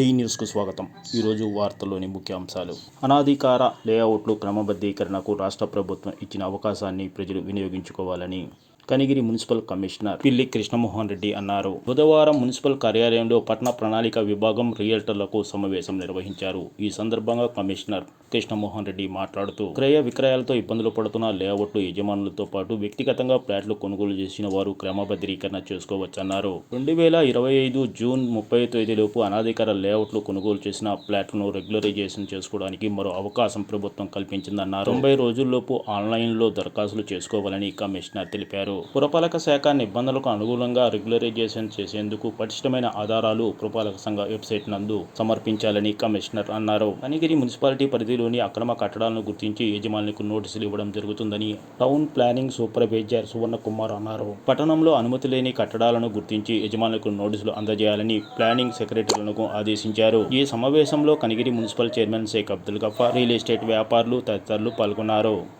D న్యూస్కు స్వాగతం. ఈరోజు వార్తల్లోని ముఖ్యాంశాలు అనాధికార లేఅవుట్లు క్రమబద్ధీకరణకు రాష్ట్ర ప్రభుత్వం ఇచ్చిన అవకాశాన్ని ప్రజలు వినియోగించుకోవాలని కనిగిరి మున్సిపల్ కమిషనర్ పిల్లి కృష్ణమోహన్ రెడ్డి అన్నారు. బుధవారం మున్సిపల్ కార్యాలయంలో పట్టణ ప్రణాళిక విభాగం రియల్టర్లకు సమావేశం నిర్వహించారు. ఈ సందర్భంగా కమిషనర్ కృష్ణమోహన్ రెడ్డి మాట్లాడుతూ క్రయ విక్రయాలతో ఇబ్బందులు పడుతున్న లేఅవుట్లు యజమానులతో పాటు వ్యక్తిగతంగా ఫ్లాట్లు కొనుగోలు చేసిన వారు క్రమబద్ధీకరణ చేసుకోవచ్చన్నారు. రెండు వేల ఇరవై ఐదు జూన్ ముప్పై తేదీలోపు అనాధికార లేఅవుట్లు కొనుగోలు చేసిన ఫ్లాట్లను రెగ్యులరైజేషన్ చేసుకోవడానికి మరో అవకాశం ప్రభుత్వం కల్పించిందన్నారు. తొంభై రోజుల్లోపు ఆన్లైన్లో దరఖాస్తులు చేసుకోవాలని కమిషనర్ తెలిపారు. పురపాలక శాఖ నిబంధనలకు అనుగుణంగా రెగ్యులరైజేషన్ చేసేందుకు పటిష్టమైన ఆధారాలు పురపాలక సంఘ వెబ్సైట్ నందు సమర్పించాలని కమిషనర్ అన్నారు. అనిగిరి మున్సిపాలిటీ పరిధిలోని అక్రమ కట్టడాలను గుర్తించి యజమానులకు నోటీసులు ఇవ్వడం జరుగుతుందని town planning supervisor Suvarna Kumar అన్నారు. పట్టణంలో అనుమతి లేని కట్టడాలను గుర్తించి యజమానులకు నోటీసులు అందజేయాలని ప్లానింగ్ సెక్రటరీలకు ఆదేశించారు. ఈ సమావేశంలో Kanigiri municipal chairman Shaik Abdul Gafar real estate వ్యాపారులు తదితరులు పాల్గొన్నారు.